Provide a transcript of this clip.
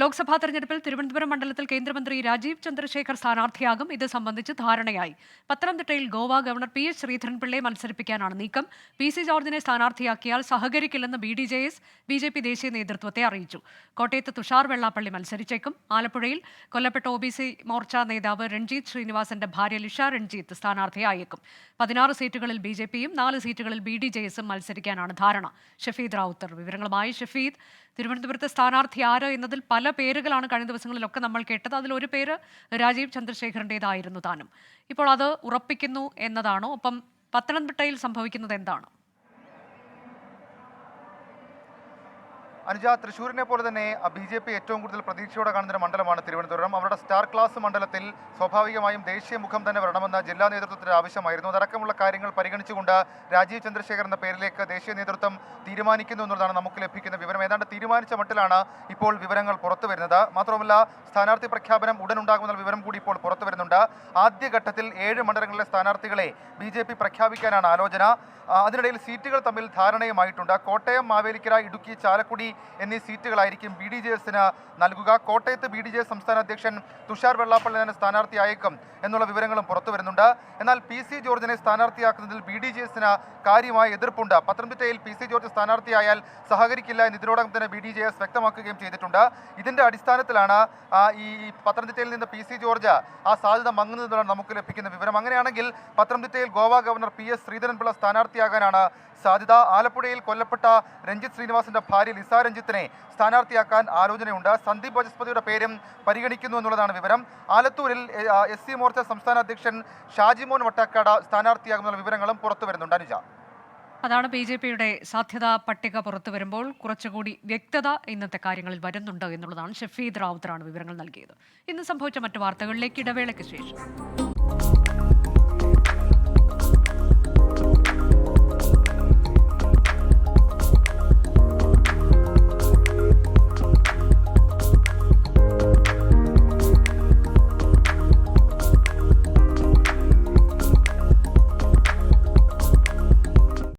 ലോക്സഭാ തെരഞ്ഞെടുപ്പിൽ തിരുവനന്തപുരം മണ്ഡലത്തിൽ കേന്ദ്രമന്ത്രി രാജീവ് ചന്ദ്രശേഖർ സ്ഥാനാർത്ഥിയാകും. ഇത് സംബന്ധിച്ച് ധാരണയായി. പത്തനംതിട്ടയിൽ ഗോവ ഗവർണർ പി എസ് ശ്രീധരൻപിള്ളയെ മത്സരിപ്പിക്കാനാണ് നീക്കം. പി സി ജോർജിനെ സ്ഥാനാർത്ഥിയാക്കിയാൽ സഹകരിക്കില്ലെന്ന് B D J S B J P ദേശീയ നേതൃത്വത്തെ അറിയിച്ചു. കോട്ടയത്ത് തുഷാർ വെള്ളാപ്പള്ളി മത്സരിച്ചേക്കും. ആലപ്പുഴയിൽ കൊല്ലപ്പെട്ട ഒ ബി സി മോർച്ച നേതാവ് രൺജീത് ശ്രീനിവാസന്റെ ഭാര്യ ലിഷ രൺജീത്ത് സ്ഥാനാർത്ഥിയായേക്കും. പതിനാറ് സീറ്റുകളിൽ ബി ജെ പിയും നാല് സീറ്റുകളിൽ ബി ഡി ജെ എസും മത്സരിക്കാനാണ് ധാരണ. ഷഫീദ് റാവുത്തർ വിവരങ്ങളുമായി. ഷഫീദ് തിരുവനന്തപുരത്തെ സ്ഥാനാർത്ഥി ആരോ എന്നതിൽ പല പേരുകളാണ് കഴിഞ്ഞ ദിവസങ്ങളിലൊക്കെ നമ്മൾ കേട്ടത്. അതിലൊരു പേര് രാജീവ് ചന്ദ്രശേഖരന്റെതായിരുന്നു താനും. ഇപ്പോൾ അത് ഉറപ്പിക്കുന്നു എന്നതാണോ? ഒപ്പം പത്തനംതിട്ടയിൽ സംഭവിക്കുന്നത് എന്താണ്? അനുജ തൃശ്ശൂരിനെ പോലെ തന്നെ ബി ജെ പി ഏറ്റവും കൂടുതൽ പ്രതീക്ഷയോടെ കാണുന്ന മണ്ഡലമാണ് തിരുവനന്തപുരം. അവരുടെ സ്റ്റാർ ക്ലാസ് മണ്ഡലത്തിൽ സ്വാഭാവികമായും ദേശീയ മുഖം തന്നെ വരണമെന്ന ജില്ലാ നേതൃത്വത്തിന്റെ ആവശ്യമായിരുന്നു. അതടക്കമുള്ള കാര്യങ്ങൾ പരിഗണിച്ചുകൊണ്ട് രാജീവ് ചന്ദ്രശേഖർ എന്ന പേരിലേക്ക് ദേശീയ നേതൃത്വം തീരുമാനിക്കുന്നു എന്നുള്ളതാണ് നമുക്ക് ലഭിക്കുന്ന വിവരം. ഏതാണ്ട് തീരുമാനിച്ച മട്ടിലാണ് ഇപ്പോൾ വിവരങ്ങൾ പുറത്തു വരുന്നത്. മാത്രമല്ല സ്ഥാനാർത്ഥി പ്രഖ്യാപനം ഉടൻ ഉണ്ടാകുമെന്ന വിവരം കൂടി ഇപ്പോൾ പുറത്തു വരുന്നുണ്ട്. ആദ്യഘട്ടത്തിൽ ഏഴ് മണ്ഡലങ്ങളിലെ സ്ഥാനാർത്ഥികളെ ബി ജെ പി പ്രഖ്യാപിക്കാനാണ് ആലോചന. അതിനിടയിൽ സീറ്റുകൾ തമ്മിൽ ധാരണയുമായിട്ടുണ്ട്. കോട്ടയം മാവേലിക്കര ഇടുക്കി ചാലക്കുടി എന്നീ സീറ്റുകളായിരിക്കും ബി ഡി ജെ എസിന് നൽകുക. കോട്ടയത്ത് ബി ഡി ജെ എസ് സംസ്ഥാന അധ്യക്ഷൻ തുഷാർ വെള്ളാപ്പള്ളി തന്നെ സ്ഥാനാർത്ഥിയായേക്കും എന്നുള്ള വിവരങ്ങളും പുറത്തു വരുന്നുണ്ട്. എന്നാൽ പി സി ജോർജിനെ സ്ഥാനാർത്ഥിയാക്കുന്നതിൽ ബി ഡി ജെ എസിന് കാര്യമായ എതിർപ്പുണ്ട്. പത്തനംതിട്ടയിൽ പി സി ജോർജ് സ്ഥാനാർത്ഥിയായാൽ സഹകരിക്കില്ല എന്ന് ഇതിനോടകം തന്നെ ബി ഡി ജെ എസ് വ്യക്തമാക്കുകയും ചെയ്തിട്ടുണ്ട്. ഇതിന്റെ അടിസ്ഥാനത്തിലാണ് ഈ പത്തനംതിട്ടയിൽ നിന്ന് പി സി ജോർജ് ആ സാധ്യത മങ്ങുന്നതെന്നാണ് നമുക്ക് ലഭിക്കുന്ന വിവരം. അങ്ങനെയാണെങ്കിൽ പത്തനംതിട്ടയിൽ Goa governor P S Sreedharan Pillai സ്ഥാനാർത്ഥിയാകാനാണ് സാധ്യത. ആലപ്പുഴയിൽ കൊല്ലപ്പെട്ട രഞ്ജിത്ത് ശ്രീനിവാസിന്റെ ഭാര്യ ലിസ രഞ്ജിത്തിനെ സ്ഥാനാർത്ഥിയാക്കാൻ ആലോചനയുണ്ട്. സന്ദീപ് ബജസ്പതിയുടെ പേരും പരിഗണിക്കുന്നു എന്നുള്ളതാണ് വിവരം. ആലത്തൂരിൽ എസ് സി മോർച്ച സംസ്ഥാന അധ്യക്ഷൻ ഷാജിമോൻ വട്ടക്കാട് സ്ഥാനാർത്ഥിയാകുന്ന വിവരങ്ങളും പുറത്തു വരുന്നുണ്ട്. അനുജ. അതാണ് ബി ജെ പിയുടെ സാധ്യതാ പട്ടിക പുറത്തു വരുമ്പോൾ കുറച്ചുകൂടി വ്യക്തത ഇന്നത്തെ കാര്യങ്ങളിൽ വരുന്നുണ്ട് എന്നുള്ളതാണ് ഷഫീദ് റാവുത്തറാണ് വിവരങ്ങൾ നൽകിയത്. ഇന്ന് സംഭവിച്ച മറ്റു വാർത്തകളിലേക്ക് ഇടവേളയ്ക്ക് ശേഷം.